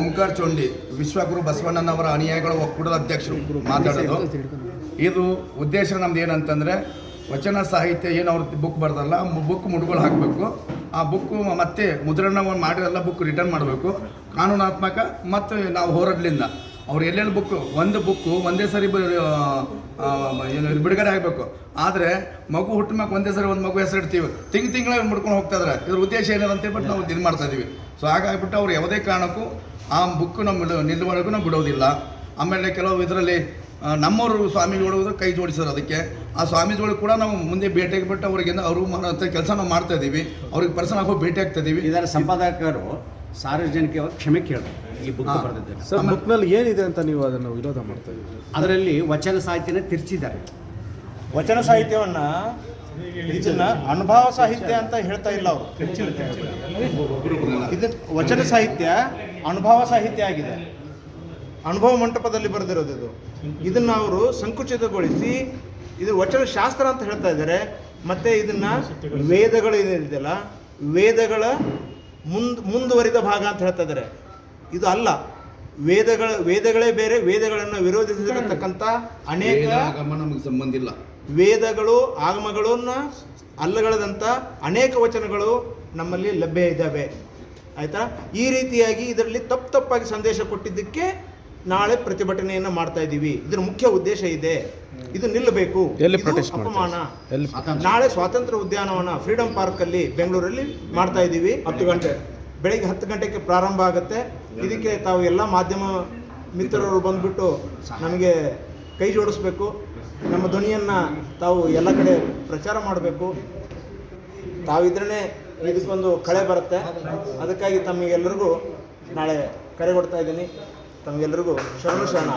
ಶಿಡ್ಗಾಡ್ ಚೋಂಡಿ, ವಿಶ್ವಗುರು ಬಸವಣ್ಣನವರ ಅನುಯಾಯಿಗಳ ಒಕ್ಕೂಟದ ಅಧ್ಯಕ್ಷರು ಮಾತಾಡೋದು. ಇದು ಉದ್ದೇಶ ನಮ್ದು ಏನಂತಂದರೆ, ವಚನ ಸಾಹಿತ್ಯ ಏನು ಅವ್ರ ಬುಕ್ ಬರ್ದಲ್ಲ ಬುಕ್ ಮುಡುಗೋಲು ಹಾಕಬೇಕು. ಆ ಬುಕ್ಕು ಮತ್ತೆ ಮುದ್ರಣ ಮಾಡಿರಲ್ಲ ಬುಕ್ ರಿಟರ್ನ್ ಮಾಡಬೇಕು. ಕಾನೂನಾತ್ಮಕ ಮತ್ತು ನಾವು ಹೋರಾಡ್ಲಿಂದ. ಅವ್ರು ಎಲ್ಲೆಲ್ಲಿ ಬುಕ್ ಒಂದು ಬುಕ್ಕು ಒಂದೇ ಸರಿ ಏನು ಬಿಡುಗಡೆ ಆಗಬೇಕು. ಆದರೆ ಮಗು ಹುಟ್ಟ ಮ್ಯಾಗ ಒಂದೇ ಸರಿ ಒಂದು ಮಗು ಹೆಸರಿಡ್ತೀವಿ. ತಿಂಗ್ ತಿಂಗಳ ಮುಡ್ಕೊಂಡು ಹೋಗ್ತಾ ಇದ್ರೆ. ಇದ್ರ ಉದ್ದೇಶ ಏನಿದೆ ಅಂತೇಳ್ಬಿಟ್ಟು ನಾವು ಇದು ಮಾಡ್ತಾ ಇದ್ದೀವಿ ಸೊ ಹಾಗಾಗಿಬಿಟ್ಟು ಅವ್ರು ಯಾವುದೇ ಕಾರಣಕ್ಕೂ ಆ ಬುಕ್ ನಮ್ಮ ನಿಲ್ಲುವರೆಗೂ ನಾವು ಬಿಡೋದಿಲ್ಲ. ಆಮೇಲೆ ಕೆಲವು ಇದರಲ್ಲಿ ನಮ್ಮವರು ಸ್ವಾಮಿಗಳು ಕೈ ಜೋಡಿಸೋರು ಅದಕ್ಕೆ. ಆ ಸ್ವಾಮಿಗಳು ಕೂಡ ನಾವು ಮುಂದೆ ಭೇಟಿಯಾಗಿ ಬಿಟ್ಟು ಅವ್ರಿಗೆ ಅವರು ಮಾಡುವಂಥ ಕೆಲಸ ನಾವು ಮಾಡ್ತಾ ಇದ್ದೀವಿ. ಅವ್ರಿಗೆ ಪರ್ಸನ್ ಹೋಗಿ ಭೇಟಿ ಆಗ್ತಾ ಇದ್ದೀವಿ. ಇದರ ಸಂಪಾದಕರು ಸಾರ್ವಜನಿಕ ಕ್ಷಮೆ ಕೇಳಿದ್ರು ಈ ಬುಕ್. ಬರೆದಿದ್ದಾರೆ ಸರ್ ಬುಕ್ನಲ್ಲಿ ಏನಿದೆ ಅಂತ ನೀವು ಅದನ್ನು ವಿರೋಧ ಮಾಡ್ತಾ ಇದ್ದೀವಿ ಅದರಲ್ಲಿ ವಚನ ಸಾಹಿತ್ಯನ ತಿರ್ಚಿದ್ದಾರೆ. ವಚನ ಸಾಹಿತ್ಯವನ್ನ ಇದನ್ನ ಅನುಭವ ಸಾಹಿತ್ಯ ಅಂತ ಹೇಳ್ತಾ ಇಲ್ಲ ಅವರು. ಇದು ವಚನ ಸಾಹಿತ್ಯ, ಅನುಭವ ಸಾಹಿತ್ಯ ಆಗಿದೆ. ಅನುಭವ ಮಂಟಪದಲ್ಲಿ ಬರೆದಿರೋದು ಇದು. ಇದನ್ನ ಅವರು ಸಂಕುಚಿತಗೊಳಿಸಿ ಇದು ವಚನ ಶಾಸ್ತ್ರ ಅಂತ ಹೇಳ್ತಾ ಇದ್ದಾರೆ. ಮತ್ತೆ ಇದನ್ನ ವೇದಗಳು ಏನಿದೆಯಲ್ಲ ವೇದಗಳ ಮುಂದ್ ಮುಂದುವರಿದ ಭಾಗ ಅಂತ ಹೇಳ್ತಾ ಇದ್ದಾರೆ. ಇದು ಅಲ್ಲ. ವೇದಗಳ ವೇದಗಳೇ ಬೇರೆ ವೇದಗಳನ್ನು ವಿರೋಧಿಸಿರತಕ್ಕಂಥ ಅನೇಕ ಆಗಮ ನಮಗೆ ಸಂಬಂಧ ಇಲ್ಲ. ವೇದಗಳು ಆಗಮಗಳನ್ನ ಅಲ್ಲಗಳದಂಥ ಅನೇಕ ವಚನಗಳು ನಮ್ಮಲ್ಲಿ ಲಭ್ಯ ಇದ್ದಾವೆ. ಆಯ್ತಾ? ಈ ರೀತಿಯಾಗಿ ಇದರಲ್ಲಿ ತಪ್ಪು ತಪ್ಪಾಗಿ ಸಂದೇಶ ಕೊಟ್ಟಿದ್ದಕ್ಕೆ ನಾಳೆ ಪ್ರತಿಭಟನೆಯನ್ನು ಮಾಡ್ತಾ ಇದ್ದೀವಿ. ಇದ್ರ ಮುಖ್ಯ ಉದ್ದೇಶ ಇದೆ. ಇದು ನಿಲ್ಲಬೇಕು. ಅಪಮಾನ. ನಾಳೆ ಸ್ವಾತಂತ್ರ್ಯ ಉದ್ಯಾನವನ ಫ್ರೀಡಂ ಪಾರ್ಕ್ ಅಲ್ಲಿ ಬೆಂಗಳೂರಲ್ಲಿ ಮಾಡ್ತಾ ಇದ್ದೀವಿ. ಹತ್ತು ಗಂಟೆ. ಬೆಳಿಗ್ಗೆ ಹತ್ತು ಗಂಟೆಗೆ ಪ್ರಾರಂಭ ಆಗುತ್ತೆ. ಇದಕ್ಕೆ ತಾವು ಎಲ್ಲ ಮಾಧ್ಯಮ ಮಿತ್ರರು ಬಂದ್ಬಿಟ್ಟು ನಮಗೆ ಕೈ ಜೋಡಿಸ್ಬೇಕು. ನಮ್ಮ ಧ್ವನಿಯನ್ನ ತಾವು ಎಲ್ಲ ಕಡೆ ಪ್ರಚಾರ ಮಾಡಬೇಕು. ತಾವಿದ್ರೇ ಇದಕ್ಕೊಂದು ಕಳೆ ಬರುತ್ತೆ. ಅದಕ್ಕಾಗಿ ತಮಗೆಲ್ಲರಿಗೂ ನಾಳೆ ಕರೆ ಕೊಡ್ತಾ ಇದ್ದೀನಿ. ತಮಗೆಲ್ಲರಿಗೂ ಶರಣು ಶರಣ